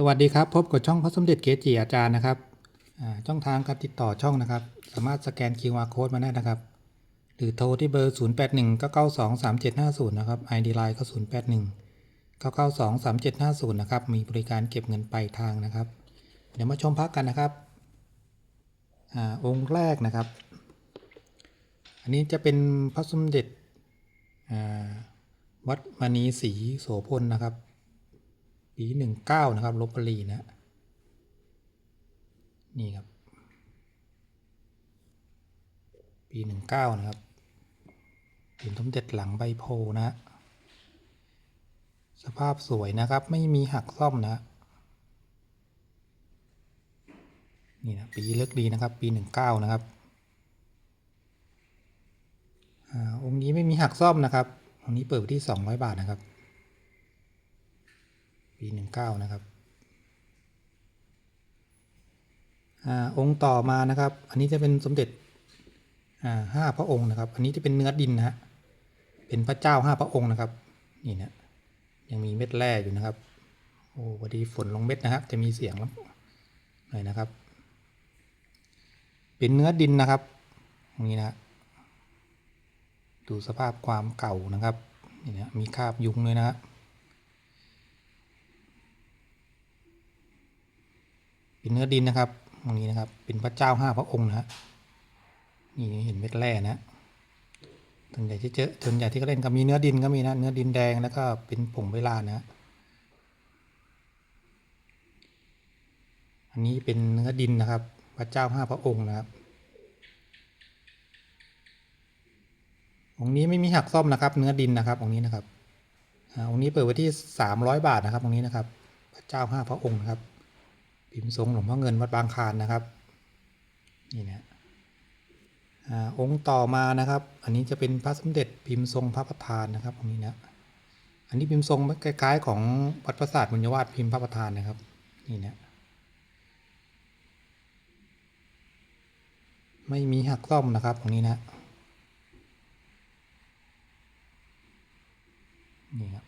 สวัสดีครับ พบกับช่องพระสมเด็จเกจิอาจารย์นะครับช่องทางการติดต่อช่องนะครับ สามารถสแกน QR Code มาได้นะครับ หรือโทรที่เบอร์ 081 992 3750 นะครับ ID Line ก็ 081 992 3750 นะครับ มีบริการเก็บเงินปลายทางนะครับ เดี๋ยวมาชมพักกันนะครับอองค์แรกนะครับ อันนี้จะเป็นพระสมเด็จวัดมณีศรีโสพลนะครับ ปีหนึ่งเก้านะครับลบบุรีนะนี่ครับ ปีหนึ่งเก้านะครับเป็นสมเด็จหลังใบโพนะ สภาพสวยนะครับ ไม่มีหักซ่อมนะ นี่นะ ปีเลิกดีนะครับ ปีหนึ่งเก้านะครับอาองค์นี้ไม่มีหักซ่อมนะครับองค์นี้เปิดไว้ที่สองร้อยบาทนะครับ ปีหนึ่งเก้านะครับอองค์ต่อมานะครับ อันนี้จะเป็นสมเด็จห้าพระองค์นะครับ อันนี้จะเป็นเนื้อดินนะฮะ เป็นพระเจ้าห้าพระองค์นะครับ นี่นะ ยังมีเม็ดแร่อยู่นะครับ โอ้พอดีฝนลงเม็ดนะครับ จะมีเสียงแล้วหน่อยนะครับ เป็นเนื้อดินนะครับตรงนี้นะ ดูสภาพความเก่านะครับ นี่นะ มีคราบยุงเลยนะครับ เป็นเนื้อดินนะครับตรงนี้นะครับ เป็นพระเจ้าห้าพระองค์นะฮะนี่เห็นเม็ดแร่นะส่วนใหญ่ที่เจอส่วนใหญ่ที่เขาเล่นก็มีเนื้อดินก็มีนะ เนื้อดินแดงแล้วก็เป็นผงเวลานะ อันนี้เป็นเนื้อดินนะครับ พระเจ้าห้าพระองค์นะครับองนี้ไม่มีหักซ่อมนะครับ เนื้อดินนะครับองนี้นะครับอ่าองนี้เปิดไว้ที่สามร้อยบาทนะครับองนี้นะครับ พระเจ้าห้าพระองค์นะครับ พิมพ์ทรงหลวงพ่อเงินวัดบางคานนะครับนี่นะอาองค์ต่อมานะครับ อันนี้จะเป็นพระสมเด็จพิมพ์ทรงพระประธานนะครับตรงนี้นะอันนี้พิมพ์ทรงคล้ายๆ ของวัดประสาทบุญวาสพิมพ์พระประธานนะครับนี่นะไม่มีหักซ่อมนะครับตรงนี้นะนี่ครับ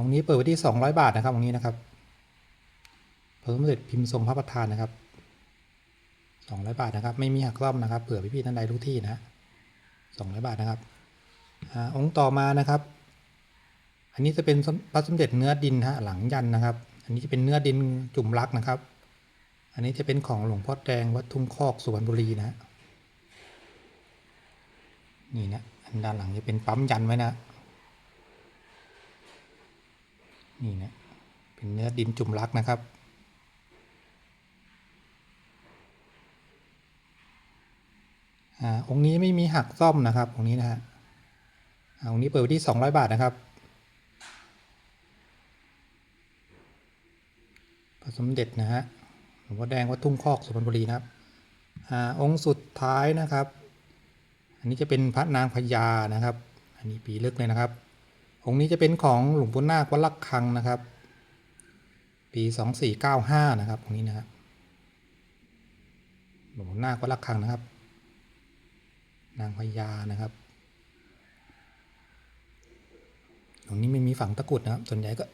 องค์นี้เปิดไว้ที่ 200 บาทนะครับองค์นี้นะครับพระสมเด็จพิมพ์ทรงพระประธานนะครับ 200 บาทนะครับ ไม่มีหักซ่อมนะครับเผื่อพี่ๆท่านใดทุกที่นะ200 บาทนะครับอองค์ต่อมานะครับ อันนี้จะเป็นพระสมเด็จเนื้อดินฮะหลังยันนะครับ อันนี้จะเป็นเนื้อดินจุ่มรักนะครับ อันนี้จะเป็นของหลวงพ่อแดงวัดทุ่งคอกสุพรรณบุรีนะนี่นะอันด้านหลังจะเป็นปั๊มยันไว้นะ นี่นะเป็นเนื้อดินจุ่มรักนะครับ องค์นี้ไม่มีหักซ่อมนะครับ องค์นี้นะฮะองค์นี้เปิดไว้ที่ 200 บาทนะครับพระสมเด็จนะฮะหลวงพ่อแดงวัดทุ่งคอกสุพรรณบุรีนะครับอองค์สุดท้ายนะครับ อันนี้จะเป็นพระนางพญานะครับ อันนี้ปีลึกเลยนะครับ องค์นี้จะเป็นของหลวงปู่นาควัดลักคังนะครับ ปี 2495 นะครับองค์นี้นะครับหลวงปู่นาควัดลักคังนะครับ นางพญานะครับตรงนี้ไม่มีฝังตะกุดนะครับ ส่วนใหญ่ก็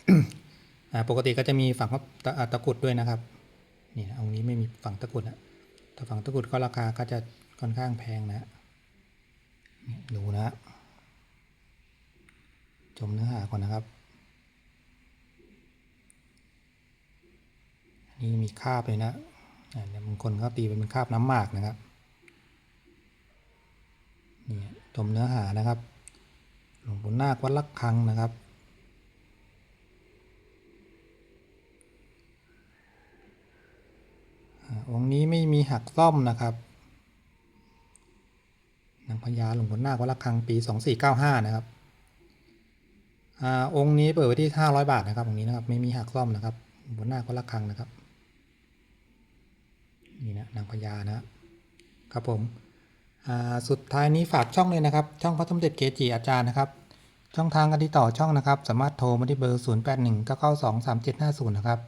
ปกติก็จะมีฝังตะตะกุดด้วยนะครับนี่นะองค์นี้ไม่มีฝังตะกุดนะถ้าฝังตะกุดก็ราคาก็จะค่อนข้างแพงนะดูนะ ชมเนื้อหาก่อนนะครับ นี่มีคาบเลยนะอ่าเนี่ยบางคนเขาตีเป็นคาบน้ำหมากนะครับนี่ชมเนื้อหานะครับ หลวงปู่นาควัดลักคังนะครับอ่าองค์นี้ไม่มีหักซ่อมนะครับนางพญาหลวงปู่นาควัดลักคังปี 2495 นะครับ อองค์นี้เปิดไว้ที่ 500 บาทนะครับองค์นี้นะครับไม่มีหักซ่อมนะครับบนหน้าก็ระฆังนะครับนี่นะนางพญานะครับผมสุดท้ายนี้ฝากช่องเลยนะครับ ช่องพระสมเด็จเกจิอาจารย์นะครับ ช่องทางการติดต่อช่องนะครับ สามารถโทรมาที่เบอร์ 0 8 1 9 9 2 3 7 5 0 นะครับ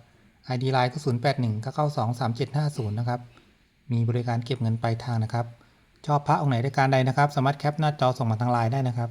ID Line ก็ 0 8 1 9 9 2 3 7 5 0 นะครับ มีบริการเก็บเงินปลายทางนะครับ ชอบพระองค์ไหนในการใดนะครับ สามารถแคปหน้าจอส่งมาทางไลน์ได้นะครับ